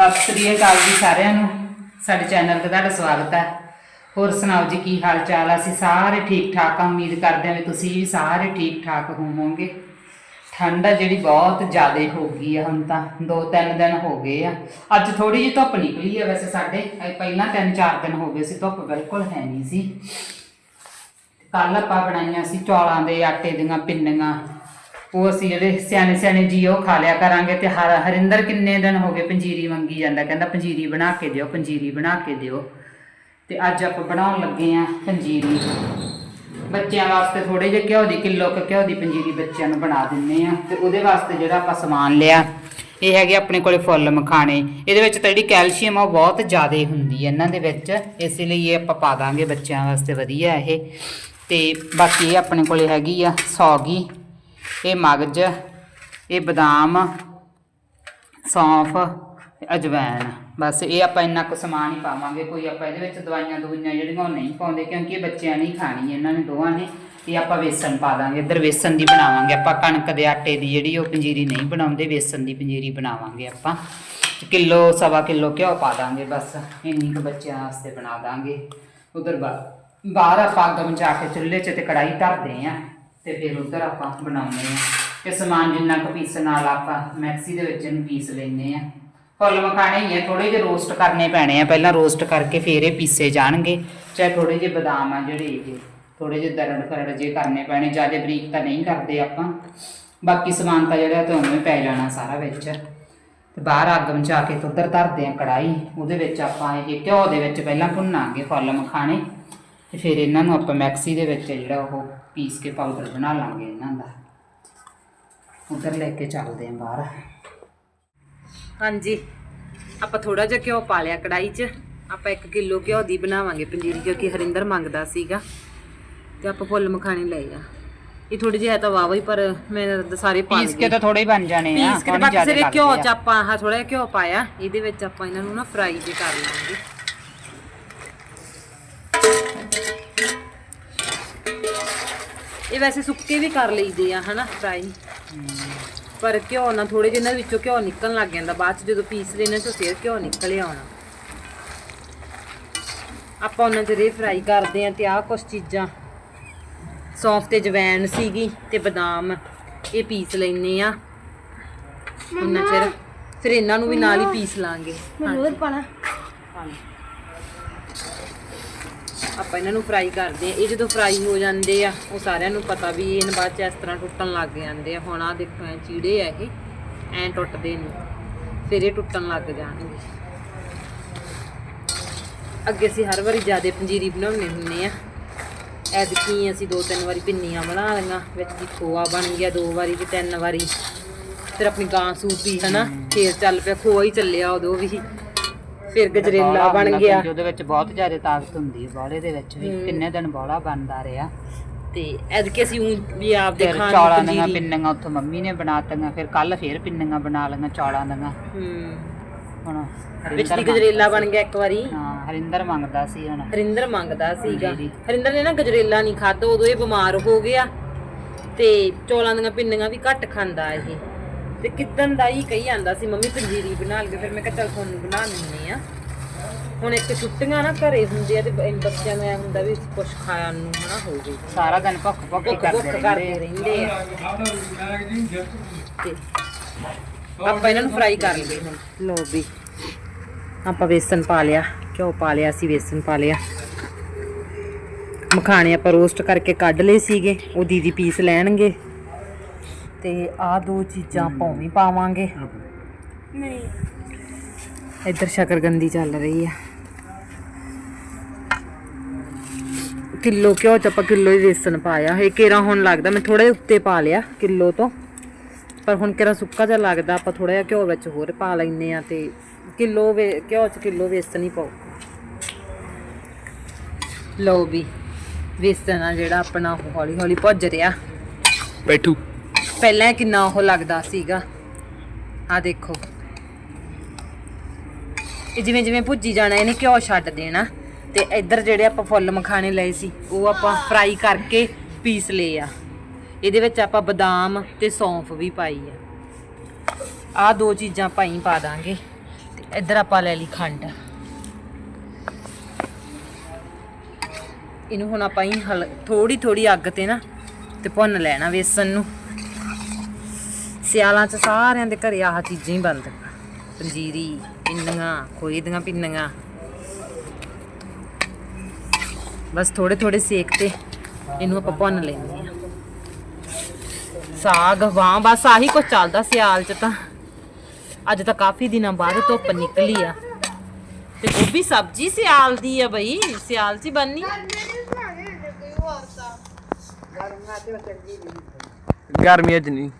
ਸਤਿ ਸ੍ਰੀ ਅਕਾਲ ਜੀ ਸਾਰਿਆਂ ਨੂੰ। ਸਾਡੇ ਚੈਨਲ ਤੇ ਤੁਹਾਡਾ ਸਵਾਗਤ ਹੈ। ਹੋਰ ਸੁਣਾਓ ਜੀ, ਕੀ ਹਾਲ ਚਾਲ ਆ? ਅਸੀਂ ਸਾਰੇ ਠੀਕ ਠਾਕ ਆ। ਉਮੀਦ ਕਰਦੇ ਹਾਂ ਵੀ ਤੁਸੀਂ ਵੀ ਸਾਰੇ ਠੀਕ ਠਾਕ ਹੋਵੋਗੇ। ਠੰਡ ਆ ਜਿਹੜੀ ਬਹੁਤ ਜ਼ਿਆਦਾ ਹੋ ਗਈ ਆ ਹੁਣ ਤਾਂ। ਦੋ ਤਿੰਨ ਦਿਨ ਹੋ ਗਏ ਆ। ਅੱਜ ਥੋੜੀ ਜਿਹੀ ਧੁੱਪ ਨਿਕਲੀ ਆ ਵੈਸੇ ਸਾਡੇ। ਪਹਿਲਾਂ ਤਿੰਨ ਚਾਰ ਦਿਨ ਹੋ ਗਏ ਸੀ, ਧੁੱਪ ਬਿਲਕੁਲ ਹੈ ਨਹੀਂ ਸੀ। ਕੱਲ ਆਪਾਂ ਬਣਾਈਆਂ ਸੀ ਚੌਲਾਂ ਦੇ ਆਟੇ ਦੀਆਂ ਪਿੰਨੀਆਂ। ਉਹ ਅਸੀਂ ਜਿਹੜੇ ਸਿਆਣੇ ਸਿਆਣੇ ਜੀ ਉਹ ਖਾ ਲਿਆ ਕਰਾਂਗੇ ਤੇ ਹਰ ਹਰਿੰਦਰ ਕਿੰਨੇ ਦਿਨ ਹੋ ਗਏ ਪੰਜੀਰੀ ਮੰਗੀ ਜਾਂਦਾ, ਕਹਿੰਦਾ ਪੰਜੀਰੀ ਬਣਾ ਕੇ ਦਿਓ, ਪੰਜੀਰੀ ਬਣਾ ਕੇ ਦਿਓ। ਤੇ ਅੱਜ ਆਪਾਂ ਬਣਾਉਣ ਲੱਗੇ ਆ ਪੰਜੀਰੀ। ਬੱਚਿਆਂ ਵਾਸਤੇ ਥੋੜੇ ਜਿਹੇ ਘਿਓ ਦੀ ਕਿਲੋ ਕੁ ਘਿਓ ਦੀ ਪੰਜੀਰੀ ਬੱਚਿਆਂ ਨੂੰ ਬਣਾ ਦਿੰਨੇ ਆ। ਤੇ ਉਹਦੇ ਵਾਸਤੇ ਜਿਹੜਾ ਆਪਾਂ ਸਮਾਨ ਲਿਆ, ਇਹ ਹੈਗੇ ਆਪਣੇ ਕੋਲੇ ਫੁੱਲ ਮਖਾਣੇ। ਇਹਦੇ ਵਿੱਚ ਤਾਂ ਜਿਹੜੀ ਕੈਲਸ਼ੀਅਮ ਆ, ਉਹ ਬਹੁਤ ਜ਼ਿਆਦਾ ਹੁੰਦੀ ਹੈ ਇਹਨਾਂ ਦੇ ਵਿੱਚ। ਇਸ ਲਈ ਇਹ ਆਪਾਂ ਪਾ ਦਾਂਗੇ ਬੱਚਿਆਂ ਵਾਸਤੇ ਵਧੀਆ ਇਹ। ਤੇ ਬਾਕੀ ਇਹ ਆਪਣੇ ਕੋਲੇ ਹੈਗੀ ਆ ਸੌਗੀ। ਇਹ ਮਗਜ, ਇਹ ਬਦਾਮ, ਸੌਂਫ ਅਜਵਾਇਣ ਬਸ ਇਹ ਆਪਾਂ ਇੰਨਾ ਕੁ ਸਮਾਨ ਹੀ ਪਾਵਾਂਗੇ। ਕੋਈ ਆਪਾਂ ਇਹਦੇ ਵਿੱਚ ਦਵਾਈਆਂ ਦਵਾਈਆਂ ਜਿਹੜੀਆਂ ਉਹ ਨਹੀਂ ਪਾਉਂਦੇ, ਕਿਉਂਕਿ ਇਹ ਬੱਚਿਆਂ ਨਹੀਂ ਖਾਣੀ ਇਹਨਾਂ ਨੇ ਦੋਵਾਂ ਨੇ ਇਹ ਆਪਾਂ ਵੇਸਣ ਪਾ ਦਾਂਗੇ। ਇੱਧਰ ਵੇਸਣ ਦੀ ਬਣਾਵਾਂਗੇ ਆਪਾਂ। ਕਣਕ ਦੇ ਆਟੇ ਦੀ ਜਿਹੜੀ ਉਹ ਪੰਜੀਰੀ ਨਹੀਂ ਬਣਾਉਂਦੇ, ਵੇਸਣ ਦੀ ਪੰਜੀਰੀ ਬਣਾਵਾਂਗੇ ਆਪਾਂ। ਕਿਲੋ, ਸਵਾ ਕਿਲੋ ਘਿਓ ਪਾ ਦਾਂਗੇ ਬਸ। ਇੰਨੀ ਕੁ ਬੱਚਿਆਂ ਵਾਸਤੇ ਬਣਾ ਦਾਂਗੇ। ਉਧਰ ਬਾਹਰ ਆਪਾਂ ਅੱਗ ਮਚਾ ਕੇ ਚੁੱਲ੍ਹੇ 'ਚ ਤੇ ਕੜਾਈ ਧਰਦੇ ਆ ਤੇ ਫਿਰ ਉਧਰ ਆਪਾਂ ਬਣਾਉਂਦੇ ਆ ਇਹ ਸਮਾਨ ਜਿੰਨਾ ਕੁ ਪੀਸਣ ਨਾਲ ਆਪਾਂ ਮੈਕਸੀ ਦੇ ਵਿੱਚ ਇਹਨੂੰ ਪੀਸ ਲੈਂਦੇ ਆ ਫੁੱਲ ਮਖਾਣੇ ਹੀ ਆ ਥੋੜੇ ਜਿਹੇ ਰੋਸਟ ਕਰਨੇ ਪੈਣੇ ਆ। ਪਹਿਲਾਂ ਰੋਸਟ ਕਰਕੇ ਫਿਰ ਇਹ ਪੀਸੇ ਜਾਣਗੇ। ਚਾਹੇ ਥੋੜੇ ਜਿਹੇ ਬਦਾਮ ਆ ਜਿਹੜੇ ਇਹ ਥੋੜੇ ਜਿਹੇ ਦਰੜ ਕਰੜ ਜੇ ਕਰਨੇ ਪੈਣੇ, ਜ਼ਿਆਦਾ ਬਰੀਕ ਤਾਂ ਨਹੀਂ ਕਰਦੇ ਆਪਾਂ। ਬਾਕੀ ਸਮਾਨ ਤਾਂ ਜਿਹੜਾ ਤੇ ਉਵੇਂ ਪੈ ਜਾਣਾ ਸਾਰਾ ਵਿੱਚ। ਤੇ ਬਾਹਰ ਅੱਗ ਮਚਾ ਕੇ ਤੇ ਉੱਧਰ ਧਰਦੇ ਆ ਕੜਾਈ ਉਹਦੇ ਵਿੱਚ ਆਪਾਂ ਇਹ ਘਿਓ ਦੇ ਵਿੱਚ ਪਹਿਲਾਂ ਭੁੰਨਾਂਗੇ ਫੁੱਲ ਮਖਾਣੇ। ਤੇ ਫਿਰ ਇਹਨਾਂ ਨੂੰ ਆਪਾਂ ਮੈਕਸੀ ਦੇ ਵਿੱਚ ਜਿਹੜਾ ਉਹ ਪੀਸ ਕੇ ਪਾਊਡਰ ਬਣਾ ਲਾਂਗੇ ਇਹਨਾਂ ਦਾ। ਉੱਧਰ ਲੈ ਕੇ ਚੱਲਦੇ ਆ ਬਾਹਰ। ਹਾਂਜੀ ਆਪਾਂ ਥੋੜਾ ਜਿਹਾ ਘਿਓ ਪਾ ਲਿਆ ਕੜਾਈ 'ਚ। ਆਪਾਂ 1 ਕਿਲੋ ਘਿਓ ਦੀ ਬਣਾਵਾਂਗੇ ਪੰਜੀਰੀ ਕਿਉਂਕਿ ਹਰਿੰਦਰ ਮੰਗਦਾ ਸੀਗਾ। ਤੇ ਆਪਾਂ ਫੁੱਲ ਮਖਾਣੇ ਲਏ ਆ। ਇਹ ਥੋੜੀ ਜਿਹੀ ਹੈ ਤਾਂ ਵਾਵਾ ਹੀ ਪਰ ਮੈਂ ਤਾਂ ਸਾਰੇ ਪਾ ਪੀਸ ਕੇ ਤਾਂ ਥੋੜੇ ਹੀ ਬਣ ਜਾਣੇ ਆ ਪੀਸ ਕੇ ਬਾਕੀ ਸਿਰੇ ਘਿਓ ਚ ਆਪਾਂ ਆਹ ਥੋੜਾ ਜਿਹਾ ਘਿਓ ਪਾਇਆ। ਇਹਦੇ ਵਿੱਚ ਆਪਾਂ ਇਹਨਾਂ ਨੂੰ ਨਾ ਫਰਾਈ ਜੇ ਕਰ ਲਾਂਗੇ। ਇਹ ਵੈਸੇ ਸੁੱਕੇ ਵੀ ਕਰ ਲਈਦੇ ਆ ਹਨਾ ਫਰਾਈ ਪਰ ਘਿਓ ਨਾਲ ਥੋੜੇ ਜਿਹੇ ਇਹਨਾਂ ਵਿੱਚੋਂ ਘਿਓ ਨਿਕਲਣ ਲੱਗ ਜਾਂਦਾ ਬਾਅਦ ਚ ਜਦੋਂ ਪੀਸ ਲੈਣੇ ਤੋਂ ਫਿਰ ਘਿਓ ਨਿਕਲ ਆਉਣਾ। ਆਪਾਂ ਉਹਨਾਂ ਰੇ ਫਰਾਈ ਕਰਦੇ ਆ ਤੇ ਆਹ ਕੁਛ ਚੀਜ਼ਾਂ ਸੌਂਫ ਤੇ ਜਵੈਣ ਸੀਗੀ ਤੇ ਬਦਾਮ ਇਹ ਪੀਸ ਲੈਨੇ ਆ ਉਹਨਾਂ ਚਿਰ ਫਿਰ ਇਹਨਾਂ ਨੂੰ ਵੀ ਨਾਲ ਹੀ ਪੀਸ ਲਾਂਗੇ। ਹੋਰ ਪਾਣਾ। ਆਪਾਂ ਇਹਨਾਂ ਨੂੰ ਫਰਾਈ ਕਰਦੇ ਆ ਇਹ ਜਦੋਂ ਫਰਾਈ ਹੋ ਜਾਂਦੇ ਆ, ਉਹ ਸਾਰਿਆਂ ਨੂੰ ਪਤਾ ਵੀ ਇਹਨਾਂ ਬਾਅਦ ਚ ਇਸ ਤਰ੍ਹਾਂ ਟੁੱਟਣ ਲੱਗ ਜਾਂਦੇ ਆ। ਹੁਣ ਆ ਦੇਖੋ, ਐ ਚੀੜੇ ਆ ਇਹ। ਐ ਟੁੱਟਦੇ ਨੇ। ਫਿਰ ਇਹ ਟੁੱਟਣ ਲੱਗ ਜਾਣਗੇ। ਅੱਗੇ ਅਸੀਂ ਹਰ ਵਾਰੀ ਜਿਆਦੇ ਪੰਜੀਰੀ ਬਣਾਉਂਦੇ ਹੁੰਨੇ ਆ। ਐਤਕੀ ਅਸੀਂ ਦੋ ਤਿੰਨ ਵਾਰੀ ਪਿੰਨੀਆਂ ਬਣਾ ਲਈਆਂ, ਵਿੱਚ ਦੀ ਖੋਆ ਬਣ ਗਿਆ ਦੋ ਵਾਰੀ ਕਿ ਤਿੰਨ ਵਾਰੀ। ਫਿਰ ਆਪਣੀ ਗਾਂ ਸੂਪੀ ਹਨਾ, ਫੇਰ ਚੱਲ ਪਿਆ, ਖੋਆ ਹੀ ਚੱਲਿਆ ਉਦੋਂ ਵੀ। ਫਿਰ ਗਜਰੇਲਾ ਬਣ ਗਿਆ। ਉਹਦੇ ਵਿੱਚ ਬਹੁਤ ਜ਼ਿਆਦਾ ਤਾਕਤ ਹੁੰਦੀ ਹੈ ਬੋਲੇ ਦੇ ਵਿੱਚ ਵੀ। ਕਿੰਨੇ ਦਿਨ ਬੋਲਾ ਬਣਦਾ ਰਿਹਾ। ਤੇ ਐਤਕੀ ਅਸੀਂ ਊਂ ਵੀ ਖਾਣ ਚੌਲਾਂ ਦੀ ਦੀਆਂ ਪੰਜੀਰੀ ਪਿੰਨੀਆਂ ਉੱਥੋਂ ਮੰਮੀ ਨੇ ਬਣਾਤੀਆਂ ਫਿਰ ਕੱਲ ਫਿਰ ਪਿੰਨੀਆਂ ਬਣਾ ਲਈਆਂ ਚੌਲਾਂ ਦੀਆਂ। ਹੂੰ। ਹੁਣ ਵਿੱਚ ਦੀ ਗਜਰੇਲਾ ਬਣ ਗਿਆ ਇੱਕ ਵਾਰੀ। ਹਾਂ ਹਰਿੰਦਰ ਮੰਗਦਾ ਸੀ ਹੁਣ। ਹਰਿੰਦਰ ਮੰਗਦਾ ਸੀਗਾ। ਹਰਿੰਦਰ ਨੇ ਨਾ ਗਜਰੇਲਾ ਨਹੀਂ ਖਾਧਾ ਉਦੋਂ ਇਹ ਬਿਮਾਰ ਹੋ ਗਿਆ ਤੇ ਚੌਲਾਂ ਦੀਆਂ ਪਿੰਨੀਆਂ ਵੀ ਘੱਟ ਖਾਂਦਾ ਇਹ। ਤੇ ਕਿਦਨ ਦਾ ਹੀ ਕਹੀ ਜਾਂਦਾ ਸੀ ਮੰਮੀ ਪੰਜੀਰੀ ਬਣਾ ਲਈਏ। ਫਿਰ ਮੈਂ ਕਿਹਾ ਚੱਲ ਤੁਹਾਨੂੰ ਬਣਾ ਦਿੰਨੀ ਆ ਹੁਣ ਇੱਕ ਛੁੱਟੀਆਂ ਨਾ ਘਰੇ ਹੁੰਦੀ ਆ ਤੇ ਬ- ਬੱਚਿਆਂ ਨੂੰ ਐ ਹੁੰਦਾ ਵੀ ਕੁਝ ਖਾਣ ਨੂੰ ਹਨਾ ਹੋਵੇ ਸਾਰਾ ਦਿਨ ਭੁੱਖ ਭੁੱਖ ਹੀ ਭੁੱਖ ਭੁੱਖ ਕਰਦੇ ਕਰਦੇ ਰਹਿੰਦੇ ਰਹਿੰਦੇ ਆ। ਤੇ ਆਪਾਂ ਇਹਨਾਂ ਨੂੰ ਫਰਾਈ ਕਰ ਲਈਏ ਹੁਣ। ਲੋ ਵੀ ਆਪਾਂ ਵੇਸਣ ਪਾ ਲਿਆ ਘਿਓ ਪਾ ਲਿਆ ਸੀ ਵੇਸਣ ਪਾ ਲਿਆ। ਮਖਾਣੇ ਆਪਾਂ ਰੋਸਟ ਕਰਕੇ ਕੱਢ ਲਏ ਸੀਗੇ ਉਹ ਦੀਦੀ ਪੀਸ ਲੈਣਗੇ। ਤੇ ਆਹ ਦੋ ਚੀਜ਼ਾਂ ਹੀ ਪਾਵਾਂਗੇ। ਨਹੀਂ। ਇੱਧਰ ਸ਼ਕਰਗੰਦੀ ਚੱਲ ਰਹੀ ਆ। ਕਿਲੋ ਘਿਓ ਚ ਆਪਾਂ ਕਿਲੋ ਹੀ ਵੇਸਣ ਪਾਇਆ। ਇਹ ਕੇਰਾ ਹੁਣ ਲੱਗਦਾ? ਮੈਂ ਥੋੜਾ ਜਿਹਾ ਉੱਤੇ ਪਾ ਲਿਆ ਕਿਲੋ ਤੋਂ। ਪਰ ਹੁਣ ਕੇਰਾ ਸੁੱਕਾ ਜਿਹਾ ਲੱਗਦਾ ਆਪਾਂ ਥੋੜਾ ਜਿਹਾ ਘਿਓ ਵਿੱਚ ਹੋਰ ਪਾ ਲੈਨੇ ਆ ਤੇ ਕਿਲੋ ਵੇ ਘਿਓ ਚ ਕਿਲੋ ਵੇਸਣ ਹੀ ਪਾਓ। ਲਓ ਵੀ ਵੇਸਣ ਆ ਜਿਹੜਾ ਆਪਣਾ ਹੌਲੀ ਹੌਲੀ ਭੁੱਜ ਰਿਹਾ। ਬੈਠੂ। ਪਹਿਲਾਂ ਕਿੰਨਾ ਉਹ ਲੱਗਦਾ ਸੀਗਾ। ਆ ਦੇਖੋ। ਇਹ ਜਿਵੇਂ ਜਿਵੇਂ ਭੁੱਜੀ ਜਾਣਾ, ਇਹਨੇ ਘਿਓ ਛੱਡ ਦੇਣਾ। ਤੇ ਇੱਧਰ ਜਿਹੜੇ ਆਪਾਂ ਫੁੱਲ ਮਖਾਣੇ ਲਏ ਸੀ, ਉਹ ਆਪਾਂ ਫਰਾਈ ਕਰਕੇ ਪੀਸ ਲਏ ਆ। ਇਹਦੇ ਵਿੱਚ ਆਪਾਂ ਬਦਾਮ ਤੇ ਸੌਂਫ ਵੀ ਪਾਈ ਆ। ਆ ਦੋ ਚੀਜ਼ਾਂ ਪਾਈ ਪਾ ਦਾਂਗੇ। ਤੇ ਇੱਧਰ ਆਪਾਂ ਲੈ ਲਈ ਖੰਡ। ਇਹਨੂੰ ਹੁਣ ਆਪਾਂ ਹੀ ਥੋੜੀ ਥੋੜੀ ਅੱਗ ਤੇ ਨਾ, ਤੇ ਭੁੰਨ ਲੈਣਾ ਵੇਸਣ ਨੂੰ। ਸਿਆਲਾਂ 'ਚ ਸਾਰਿਆਂ ਦੇ ਘਰੇ ਆਹ ਚੀਜ਼ਾਂ ਹੀ ਬਣਦੀਆਂ ਪੰਜੀਰੀ, ਪਿੰਨੀਆਂ, ਖੋਏ ਦੀਆਂ ਪਿੰਨੀਆਂ। ਬਸ ਥੋੜੇ ਥੋੜੇ ਸੇਕ ਤੇ ਇਹਨੂੰ ਆਪਾਂ ਭੁੰਨ ਲੈਂਦੇ ਆ ਸਾਗ, ਵਾਂ, ਬਸ ਆਹੀ ਕੁਝ ਚੱਲਦਾ ਸਿਆਲ 'ਚ ਤਾਂ। ਅੱਜ ਤਾਂ ਕਾਫੀ ਦਿਨਾਂ ਬਾਅਦ ਧੁੱਪ ਨਿਕਲੀ ਆ। ਤੇ ਗੋਭੀ ਸਬਜ਼ੀ ਸਿਆਲ ਦੀ ਆ ਬਈ, ਸਿਆਲ 'ਚ ਹੀ ਬਣਨੀ। ਗਰਮੀਆਂ ਚ ਨਹੀਂ।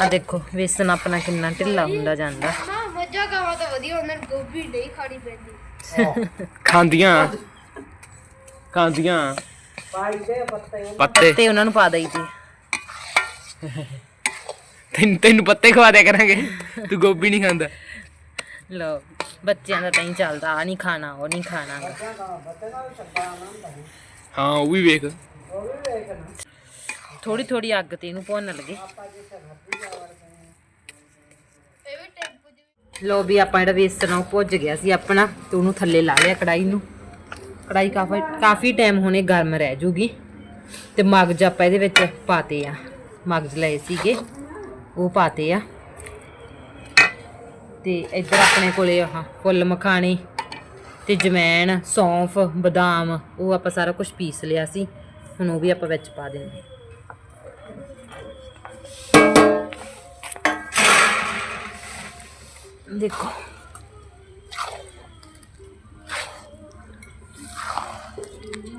ਆ ਦੇਖੋ ਵੇਸਣ ਆਪਣਾ ਕਿੰਨਾ ਢਿੱਲਾ ਹੁੰਦਾ ਜਾਂਦਾ। ਹਾਂ ਮੱਝਾਂ ਗਾਵਾਂ ਤਾਂ ਵਧੀਆ ਉਹਨਾਂ ਨੂੰ ਗੋਭੀ ਨਹੀਂ ਖਾਣੀ ਪੈਂਦੀ। ਖਾਂਦੀਆਂ। ਖਾਂਦੀਆਂ। ਪੱਤੇ ਤੇ ਉਹਨਾਂ ਨੂੰ ਪਾ ਦਈ ਤੇ ਤੈਨੂੰ ਤੈਨੂੰ ਪੱਤੇ ਖਵਾ ਦਿਆ ਕਰਾਂਗੇ। ਤੂੰ ਗੋਭੀ ਨਹੀਂ ਖਾਂਦਾ। ਲੋ ਬੱਚਿਆਂ ਦਾ ਤਾਂ ਹੀ ਚੱਲਦਾ ਆ ਨਹੀਂ ਖਾਣਾ ਉਹ ਨਹੀਂ ਖਾਣਾ। ਹਾਂ ਉਹ ਵੀ ਵੇਖ। ਥੋੜੀ ਥੋੜੀ ਅੱਗ ਤੇ ਇਹਨੂੰ ਭੁੰਨ ਲਗੇ ਲੋ ਵੀ ਆਪਾਂ ਜਿਹੜਾ ਵੇਸਣ ਉਹ ਭੁੱਜ ਗਿਆ ਸੀ ਆਪਣਾ ਤੇ ਉਹਨੂੰ ਥੱਲੇ ਲਾ ਲਿਆ ਕੜਾਈ ਨੂੰ। ਕੜਾਈ ਕਾਫੀ ਕਾਫੀ ਟਾਈਮ ਹੁਣੇ ਗਰਮ ਰਹਿ ਜੂਗੀ। ਤੇ ਮਗਜ ਆਪਾਂ ਇਹਦੇ ਵਿੱਚ ਪਾਤੇ ਆ। ਮਗਜ ਲਏ ਸੀਗੇ, ਉਹ ਪਾਤੇ ਆ। ਤੇ ਇੱਧਰ ਆਪਣੇ ਕੋਲੇ ਆਹ ਫੁੱਲ ਮਖਾਣੇ ਤੇ ਜਮੈਣ ਸੌਂਫ, ਬਦਾਮ, ਉਹ ਆਪਾਂ ਸਾਰਾ ਕੁਝ ਪੀਸ ਲਿਆ ਸੀ। ਹੁਣ ਉਹ ਵੀ ਆਪਾਂ ਵਿੱਚ ਪਾ ਦਿੰਦੇ ਦੇਖੋ।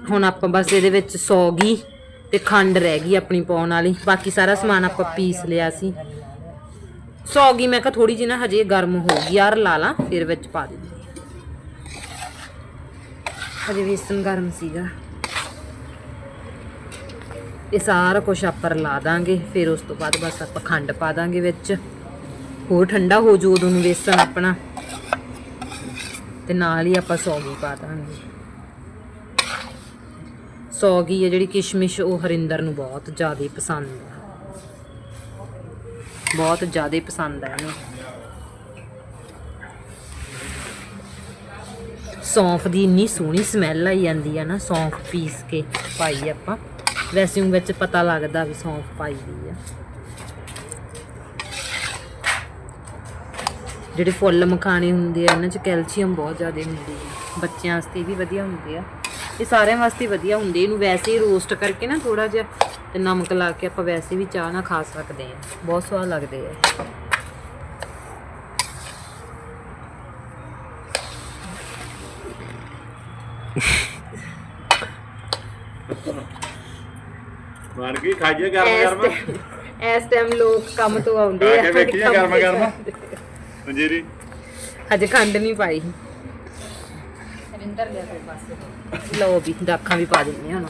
ਹੁਣ ਆਪਾਂ ਬਸ ਇਹਦੇ ਵਿੱਚ ਸੌਗੀ ਤੇ ਖੰਡ ਰਹਿ ਗਈ ਆਪਣੀ ਪਾਉਣ ਵਾਲੀ। ਬਾਕੀ ਸਾਰਾ ਸਮਾਨ ਆਪਾਂ ਪੀਸ ਲਿਆ ਸੀ। ਸੌਗੀ ਮੈਂ ਕਿਹਾ ਥੋੜੀ ਜਿਹੀ ਨਾ ਹਜੇ ਗਰਮ ਹੋ ਗਈ। ਯਾਰ ਲਾ ਲਾ, ਫਿਰ ਵਿੱਚ ਪਾ ਦਿੰਦੀ ਹਜੇ ਵੇਸਣ ਗਰਮ ਸੀਗਾ। ਇਹ ਸਾਰਾ ਕੁਝ ਆਪਾਂ ਲਾ ਦਾਂਗੇ, ਫਿਰ ਉਸ ਤੋਂ ਬਾਅਦ ਬਸ ਆਪਾਂ ਖੰਡ ਪਾ ਦਾਂਗੇ ਵਿੱਚ। ਹੋਰ ਠੰਡਾ ਹੋ ਜੂ ਉਦੋਂ ਨੂੰ ਵੇਸਣ ਆਪਣਾ। ਤੇ ਨਾਲ ਹੀ ਆਪਾਂ ਸੌਗੀ ਪਾ ਦਾਂਗੇ। ਸੌਗੀ ਹੈ ਜਿਹੜੀ ਕਿਸ਼ਮਿਸ਼ ਉਹ ਹਰਿੰਦਰ ਨੂੰ ਬਹੁਤ ਜ਼ਿਆਦਾ ਪਸੰਦ ਆ। ਬਹੁਤ ਜ਼ਿਆਦਾ ਪਸੰਦ ਆ ਇਹਨੂੰ। ਸੌਂਫ ਦੀ ਇੰਨੀ ਸੋਹਣੀ ਸਮੈਲ ਆਈ ਜਾਂਦੀ ਆ ਨਾ, ਸੌਂਫ ਪੀਸ ਕੇ ਪਾਈ ਆਪਾਂ। ਵੈਸੇ ਉਹ ਵਿੱਚ ਪਤਾ ਲੱਗਦਾ ਵੀ ਸੌਂਫ ਪਾਈ ਦੀ ਆ। ਜਿਹੜੇ ਫੁੱਲ ਮਖਾਣੇ ਹੁੰਦੇ ਆ ਇਹਨਾਂ 'ਚ ਕੈਲਸ਼ੀਅਮ ਬਹੁਤ ਜ਼ਿਆਦਾ ਹੁੰਦੀ ਹੈ ਬੱਚਿਆਂ ਵਾਸਤੇ ਵੀ ਵਧੀਆ ਹੁੰਦੇ ਆ। ਇਹ ਸਾਰਿਆਂ ਵਾਸਤੇ ਵਧੀਆ ਹੁੰਦੇ ਇਹਨੂੰ ਵੈਸੇ ਹੀ ਰੋਸਟ ਕਰਕੇ ਨਾ ਥੋੜਾ ਜਿਹਾ ਤੇ ਨਮਕ ਲਾ ਕੇ ਆਪਾਂ ਵੈਸੇ ਵੀ ਚਾਹ ਨਾਲ ਖਾ ਸਕਦੇ ਆ। ਬਹੁਤ ਸਵਾਦ ਲੱਗਦੇ ਆ। ਮਾਰ ਕੇ ਖਾਈਏ ਗਰਮ ਗਰਮ ਇਸ ਟਾਈਮ ਲੋਕ ਕੰਮ ਤੋਂ ਆਉਂਦੇ ਆ। ਕੇ ਵੇਖੀਏ ਗਰਮ ਗਰਮ ਪੰਜੀਰੀ ਹਜੇ ਖੰਡ ਨਹੀਂ ਪਾਈ ਰਿੰਦਰ ਲਿਆ ਕੋਈ ਪਾਸੇ। ਲਓ ਵੀ ਦਾਖਾਂ ਵੀ ਪਾ ਦਿੰਦੇ ਹਾਂ ਹੁਣ।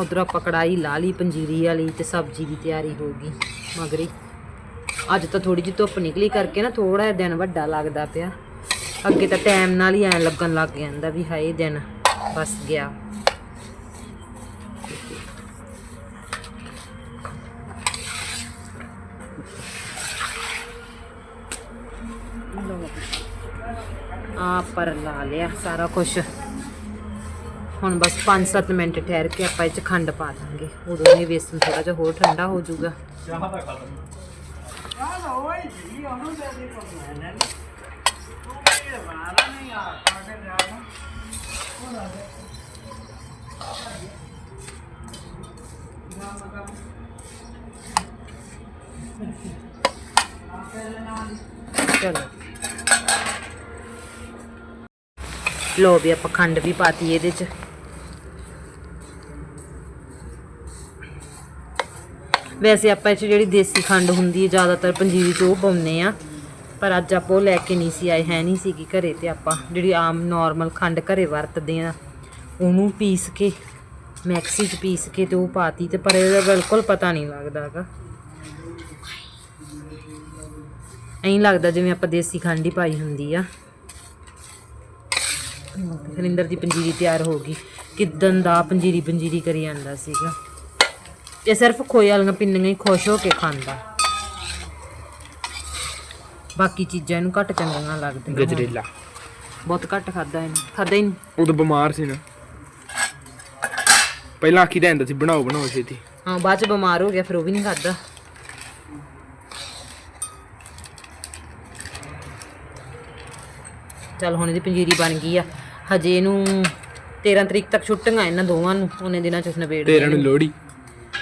ਉਧਰ ਆਪਾਂ ਕੜਾਈ ਲਾ ਲਈ ਪੰਜੀਰੀ ਵਾਲੀ ਤੇ ਸਬਜ਼ੀ ਦੀ ਤਿਆਰੀ ਹੋ ਗਈ ਮਗਰੀ। ਅੱਜ ਤਾਂ ਥੋੜੀ ਜਿਹੀ ਧੁੱਪ ਨਿਕਲੀ ਕਰਕੇ ਨਾ ਥੋੜਾ ਜਿਹਾ ਦਿਨ ਵੱਡਾ ਲੱਗਦਾ ਪਿਆ। ਅੱਗੇ ਤਾਂ ਟਾਈਮ ਨਾਲ ਹੀ ਐਂ ਲੱਗਣ ਲੱਗ ਜਾਂਦਾ ਵੀ ਹਾਏ ਦਿਨ। ਬਸ ਗਿਆ ਆ ਪਰ ਲਾ ਲਿਆ ਸਾਰਾ ਕੁਝ ਹੁਣ ਬਸ 5-7 ਮਿੰਟ ਠਹਿਰ ਕੇ ਆਪਾਂ ਇਹ ਚ ਖੰਡ ਪਾ ਦਾਂਗੇ। ਉਦੋਂ ਇਹ ਵੇਸਣ ਥੋੜਾ ਜਿਹਾ ਹੋਰ ਠੰਡਾ ਹੋ ਜਾਊਗਾ। ਚਲੋ। ਲੋ ਵੀ ਆਪਾਂ ਖੰਡ ਵੀ ਪਾਤੀ ਇਹਦੇ ਚ। ਵੈਸੇ ਆਪਾਂ ਇਹ 'ਚ ਜਿਹੜੀ ਦੇਸੀ ਖੰਡ ਹੁੰਦੀ ਹੈ, ਜ਼ਿਆਦਾਤਰ ਪੰਜੀਰੀ 'ਚ ਉਹ ਪਾਉਂਦੇ ਆ ਪਰ ਅੱਜ ਆਪਾਂ ਉਹ ਲੈ ਕੇ ਨਹੀਂ ਸੀ ਆਏ, ਹੈ ਨਹੀਂ ਸੀਗੀ ਘਰੇ ਤੇ ਆਪਾਂ ਜਿਹੜੀ ਆਮ ਨਾਰਮਲ ਖੰਡ ਘਰੇ ਵਰਤਦੇ ਆ, ਉਹਨੂੰ ਪੀਸ ਕੇ ਮੈਕਸੀ 'ਚ ਪੀਸ ਕੇ ਤੇ ਉਹ ਪਾਤੀ ਤੇ ਪਰ ਇਹਦਾ ਬਿਲਕੁਲ ਪਤਾ ਨਹੀਂ ਲੱਗਦਾ ਹੈਗਾ। ਐਂ ਲੱਗਦਾ ਜਿਵੇਂ ਆਪਾਂ ਦੇਸੀ ਖੰਡ ਹੀ ਪਾਈ ਹੁੰਦੀ ਆ। ਹਰਿੰਦਰ ਦੀ ਪੰਜੀਰੀ ਤਿਆਰ ਹੋ ਗਈ। ਕਿਦਨ ਦਾ ਪੰਜੀਰੀ ਪੰਜੀਰੀ ਕਰੀ ਜਾਂਦਾ ਸੀਗਾ। ਇਹ ਸਿਰਫ ਖੋਏ ਵਾਲੀਆਂ ਪਿੰਨੀਆਂ ਹੀ ਖੁਸ਼ ਹੋ ਕੇ ਖਾਂਦਾ। ਬਾਕੀ ਚੀਜ਼ਾਂ ਇਹਨੂੰ ਘੱਟ ਚੰਗੀਆਂ ਲੱਗਦੀਆਂ ਹੁਣ। ਗਜਰੇਲਾ। ਬਹੁਤ ਘੱਟ ਖਾਦਾ ਇਹਨੇ। ਖਾਦਾ ਹੀ ਨਹੀਂ। ਉਦੋਂ ਬਿਮਾਰ ਸੀ ਨਾ। ਪਹਿਲਾਂ ਆਖੀ ਦਾ ਹੁੰਦਾ ਸੀ ਬਣਾਓ ਬਣਾਓ ਛੇਤੀ। ਹਾਂ ਬਾਅਦ ਚ ਬਿਮਾਰ ਹੋ ਗਿਆ ਫਿਰ ਉਹ ਵੀ ਨਹੀਂ ਖਾਦਾ। ਚੱਲ ਹੁਣ ਇਹਦੀ ਪੰਜੀਰੀ ਬਣ ਗਈ ਆ। ਹਜੇ ਇਹਨੂੰ 13 ਤਰੀਕ ਤੱਕ ਛੁੱਟੀਆਂ ਇਹਨਾਂ ਦੋਵਾਂ ਨੂੰ। ਉਹਨੇ ਦਿਨਾਂ ਚ ਨਿਬੇੜ ਤੇਰਾਂ ਨੂੰ ਲੋੜੀ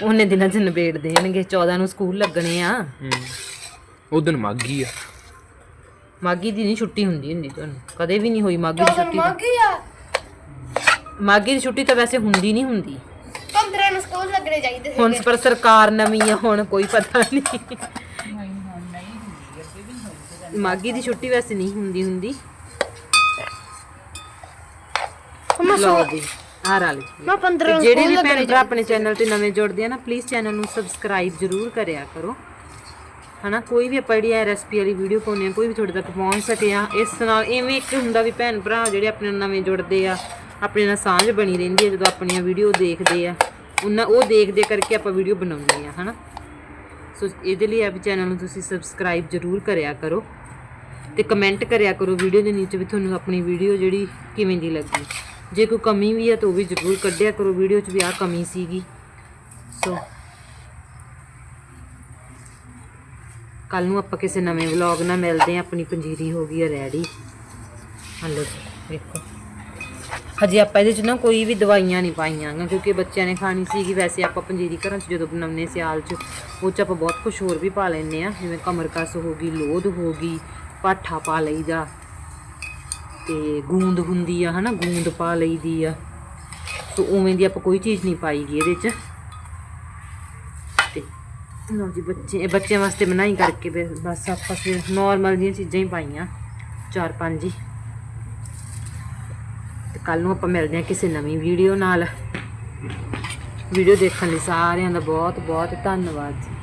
ਉਹਨੇ ਦਿਨਾਂ ਚ ਨਿਬੇੜ ਦੇਣਗੇ। 14 ਨੂੰ ਸਕੂਲ ਲੱਗਣੇ ਆ। ਉਦੋਂ ਮਾਗੀ ਆ। ਮਾਗੀ ਦੀ ਨਹੀਂ ਛੁੱਟੀ ਹੁੰਦੀ ਹੁੰਦੀ ਤੁਹਾਨੂੰ ਕਦੇ ਵੀ ਨਹੀਂ ਹੋਈ ਮਾਗੀ ਦੀ ਛੁੱਟੀ ਤਾਂ। ਮੰਗ ਦੀ ਛੁੱਟੀ ਤਾਂ ਵੈਸੇ ਹੁੰਦੀ ਨਹੀਂ ਹੁੰਦੀ। 15 ਨੂੰ ਸਕੂਲ ਲੱਗਣੇ ਚਾਹੀਦੇ ਹੁਣ ਪਰ ਸਰਕਾਰ ਨਵੀਂ ਆ ਹੁਣ ਕੋਈ ਪਤਾ ਨਹੀਂ। ਮਾਗੀ ਦੀ ਛੁੱਟੀ ਵੈਸੇ ਨਹੀਂ ਹੁੰਦੀ ਹੁੰਦੀ। ਲਓ ਜੀ ਆ ਰਲ ਮੈਂ 15 ਨੂੰ ਜਿਹੜੇ ਵੀ ਭੈਣ ਭਰਾ ਆਪਣੇ ਚੈਨਲ ਤੇ ਨਵੇਂ ਜੁੜਦੇ ਆ ਨਾ ਪਲੀਜ਼ ਚੈਨਲ ਨੂੰ ਸਬਸਕ੍ਰਾਈਬ ਜ਼ਰੂਰ ਕਰਿਆ ਕਰੋ। ਹਨਾ, ਕੋਈ ਵੀ ਆਪਾਂ ਜਿਹੜੀ ਹੈ ਰੈਸਪੀ ਵਾਲੀ ਵੀਡੀਓ ਪਾਉਂਦੇ ਆ ਕੋਈ ਵੀ ਤੁਹਾਡੇ ਤੱਕ ਪਹੁੰਚ ਸਕੇ ਆ, ਇਸ ਨਾਲ ਇਵੇਂ ਇੱਕ ਹੁੰਦਾ ਵੀ ਭੈਣ ਭਰਾ ਜਿਹੜੇ ਆਪਣੇ ਨਾਲ ਨਵੇਂ ਜੁੜਦੇ ਆ, ਆਪਣੇ ਨਾਲ ਸਾਂਝ ਬਣੀ ਰਹਿੰਦੀ ਹੈ ਜਦੋਂ ਆਪਣੀਆਂ ਵੀਡੀਓ ਦੇਖਦੇ ਆ, ਉਹਨਾਂ, ਉਹ ਦੇਖਦੇ ਕਰਕੇ ਆਪਾਂ ਵੀਡੀਓ ਬਣਾਉਂਦੇ ਆ, ਹਨਾ। ਸੋ ਇਹਦੇ ਲਈ ਆ ਵੀ ਚੈਨਲ ਨੂੰ ਤੁਸੀਂ ਸਬਸਕ੍ਰਾਈਬ ਜ਼ਰੂਰ ਕਰਿਆ ਕਰੋ ਤੇ ਕਮੈਂਟ ਕਰਿਆ ਕਰੋ ਵੀਡੀਓ ਦੇ ਨੀਚੇ ਵੀ ਤੁਹਾਨੂੰ ਆਪਣੀ ਵੀਡੀਓ ਜਿਹੜੀ ਕਿਵੇਂ ਦੀ ਲੱਗੀ। ਜੇ ਕੋਈ ਕਮੀ ਵੀ ਹੈ ਤਾਂ ਉਹ ਵੀ ਜ਼ਰੂਰ ਕੱਢਿਆ ਕਰੋ ਵੀਡੀਓ 'ਚ ਵੀ ਆਹ ਕਮੀ ਸੀਗੀ। ਸੋ ਕੱਲ ਨੂੰ ਆਪਾਂ ਕਿਸੇ ਨਵੇਂ ਵਲੌਗ ਨਾਲ ਮਿਲਦੇ ਹਾਂ, ਆਪਣੀ ਪੰਜੀਰੀ ਹੋ ਗਈ ਹੈ ਰੈਡੀ ਹਲੋ ਵੇਖੋ ਹਜੇ ਆਪਾਂ ਇਹਦੇ 'ਚ ਨਾ ਕੋਈ ਵੀ ਦਵਾਈਆਂ ਨਹੀਂ ਪਾਈਆਂ ਕਿਉਂਕਿ ਬੱਚਿਆਂ ਨੇ ਖਾਣੀ ਸੀਗੀ। ਵੈਸੇ ਆਪਾਂ ਪੰਜੀਰੀ ਘਰਾਂ 'ਚ ਜਦੋਂ ਬਣਾਉਂਦੇ ਸਿਆਲ 'ਚ, ਉਹ 'ਚ ਆਪਾਂ ਬਹੁਤ ਕੁਝ ਹੋਰ ਵੀ ਪਾ ਲੈਂਦੇ ਆ ਜਿਵੇਂ ਕਮਰਕਸ ਹੋ ਗਈ, ਲੋਧ ਹੋ ਗਈ, ਪਾਠਾ ਪਾ ਲਈਦਾ। ਤੇ ਗੂੰਦ ਹੁੰਦੀ ਆ, ਹਨਾ, ਗੂੰਦ ਪਾ ਲਈਦੀ ਆ। ਸੋ ਉਵੇਂ ਦੀ ਆਪਾਂ ਕੋਈ ਚੀਜ਼ ਨਹੀਂ ਪਾਈ ਗਈ ਇਹਦੇ 'ਚ। ਲਓ ਜੀ, ਬੱਚੇ, ਇਹ ਬੱਚਿਆਂ ਵਾਸਤੇ ਬਣਾਈ ਕਰਕੇ ਬਸ ਆਪਾਂ ਫਿਰ ਨਾਰਮਲ ਦੀਆਂ ਚੀਜ਼ਾਂ ਹੀ ਪਾਈਆਂ, ਚਾਰ ਪੰਜ ਹੀ। ਤੇ ਕੱਲ ਨੂੰ ਆਪਾਂ ਮਿਲਦੇ ਹਾਂ ਕਿਸੇ ਨਵੀਂ ਵੀਡੀਓ ਨਾਲ। ਵੀਡੀਓ ਦੇਖਣ ਲਈ ਸਾਰਿਆਂ ਦਾ ਬਹੁਤ ਬਹੁਤ ਧੰਨਵਾਦ ਜੀ।